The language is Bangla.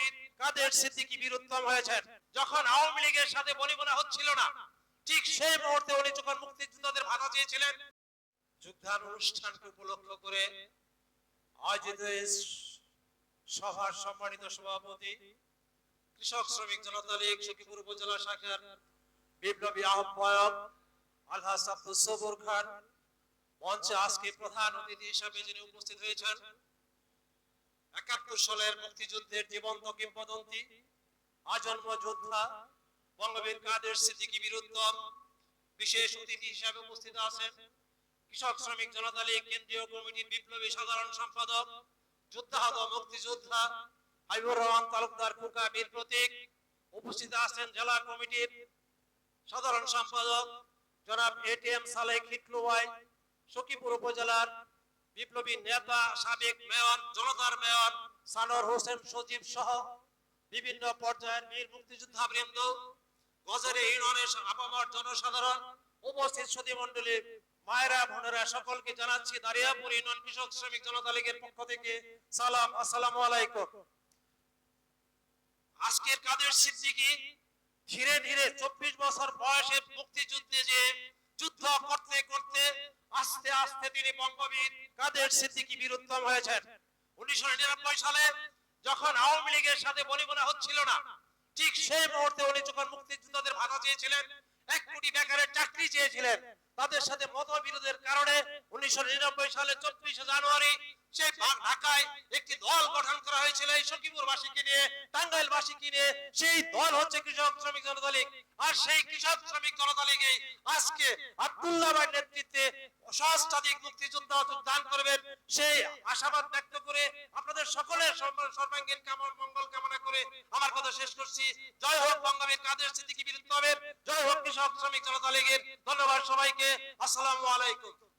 বঙ্গবীর কাদের সিদ্দিকী বীরুত্তম হয়েছেন? যখন আওয়ামী লীগের সাথে বলিবনা হচ্ছিল না, ঠিক সেই মুহূর্তে উনি যখন মুক্তিযোদ্ধাদের ভাতা চেয়েছিলেন। যুদ্ধান অনুষ্ঠানকে উপলক্ষ করে আয়োজিত সভার সম্মানিত সভাপতি, কৃষক শ্রমিক জনতা লীগ, সখীপুর উপজেলা শাখার বিপ্লবী আহ্বায়ক আলহাজ আব্দুল সবুর খান, মঞ্চে আজকে প্রধান অতিথি হিসাবে যিনি উপস্থিত হয়েছেন একাত্তর সালের মুক্তিযুদ্ধের জীবন্ত কিংবদন্তি আজন্ম যোদ্ধা বঙ্গবীর কাদের সিদ্দিকী বীরুত্তম, বিশেষ অতিথি হিসাবে উপস্থিত আছেন কৃষক শ্রমিক জনতা লীগ, কেন্দ্রীয় কমিটির বিপ্লবী সাধারণ সম্পাদক, যুদ্ধাহত মুক্তিযোদ্ধা, হাবিবুর রহমান তালুকদার কুকা বীর প্রতীক, উপস্থিত আছেন জেলা কমিটির সাধারণ সম্পাদক জনাব এটিএম সালেক হিটলুয়াই, সখীপুর উপজেলার বিপ্লবী নেতা, সাবেক মেয়র, জনতার মেয়র সানোর হোসেন, সজীব সহ বিভিন্ন পর্যায়ের বীর মুক্তিযোদ্ধা বৃন্দ গজরে ইউনিয়নের আপামর জনসাধারণ, উপস্থিত সতী মন্ডলী মায়েরা, বোনেরা, সকলকে জানাচ্ছি দারিয়াপুর ইউনিয়ন কৃষক শ্রমিক জনতা লীগের পক্ষ থেকে সালাম, আসসালামু আলাইকুম। আজকের কাদের সিদ্দিকী? ধীরে ধীরে চব্বিশ বছর বয়সে মুক্তিযুদ্ধে যে যুদ্ধ করতে করতে আস্তে আস্তে তিনি বঙ্গবীর কাদের সিদ্দিকী বীরুত্তম হয়েছেন? উনিশশো নিরানব্বই সালে যখন আওয়ামী লীগের সাথে বলিবনা হচ্ছিল না, ঠিক সেই মুহূর্তে উনি যখন মুক্তিযোদ্ধাদের ভাতা চেয়েছিলেন, এক কোটি বেকারের চাকরি চেয়েছিলেন, তাদের সাথে মত বিরোধের কারণে উনিশশো নিরানব্বই সালে চব্বিশে জানুয়ারি সেই ঢাকায় একটি দল গঠন করা হয়েছিল এই সখীপুর বাসীকে নিয়ে টাঙ্গাইল বাসীকে নিয়ে। সেই দল হচ্ছে কৃষক শ্রমিক জনতা লীগ আর সেই কৃষক শ্রমিক জনতা লীগে আজকে আব্দুল্লাহ নেতৃত্বে সহস্রাধিক মুক্তিযোদ্ধা যোগদান করবেন। সেই আশাবাদ ব্যক্ত করে আপনাদের সকলের সর্বাঙ্গীন কামনা, মঙ্গল কামনা করে আমার কথা শেষ করছি। জয় হোক বঙ্গবীর কাদের সিদ্দিকী বীরত্বের জয় হোক কৃষক শ্রমিক জনতা লীগের ধন্যবাদ সবাইকে। আসসালামু আলাইকুম।